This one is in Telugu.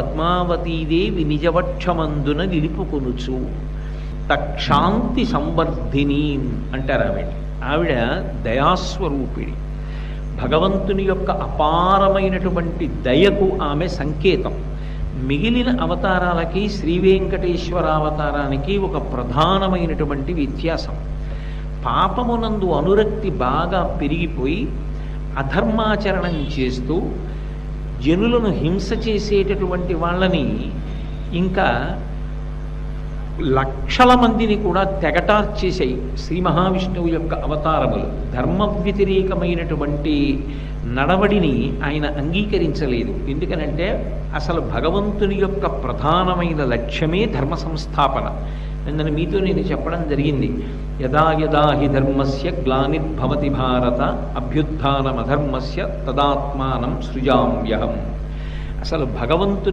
పద్మావతీదేవి నిజవక్షమందున నిలుపుకొనుచు. తక్షాంతి సంవర్ధిని అంటారు ఆవిడ. ఆవిడ దయాస్వరూపిణి. భగవంతుని యొక్క అపారమైనటువంటి దయకు ఆమె సంకేతం. మిగిలిన అవతారాలకి శ్రీ వెంకటేశ్వర అవతారానికి ఒక ప్రధానమైనటువంటి వ్యత్యాసం. పాపమునందు అనురక్తి బాగా పెరిగిపోయి అధర్మాచరణం చేస్తూ జనులను హింస చేసేటటువంటి వాళ్ళని ఇంకా లక్షల మందిని కూడా తెగటార్చేసాయి శ్రీ మహావిష్ణువు యొక్క అవతారములు. ధర్మ వ్యతిరేకమైనటువంటి నడవడిని ఆయన అంగీకరించలేదు. ఎందుకనంటే అసలు భగవంతుని యొక్క ప్రధానమైన లక్ష్యమే ధర్మ సంస్థాపన. అందుకని మీతో నేను చెప్పడం జరిగింది. యదా యదా హి ధర్మస్య గ్లానిర్భవతి భారత అభ్యుత్నమధర్మస్య తదాత్మానం సృజామ్యహం. అసలు భగవంతు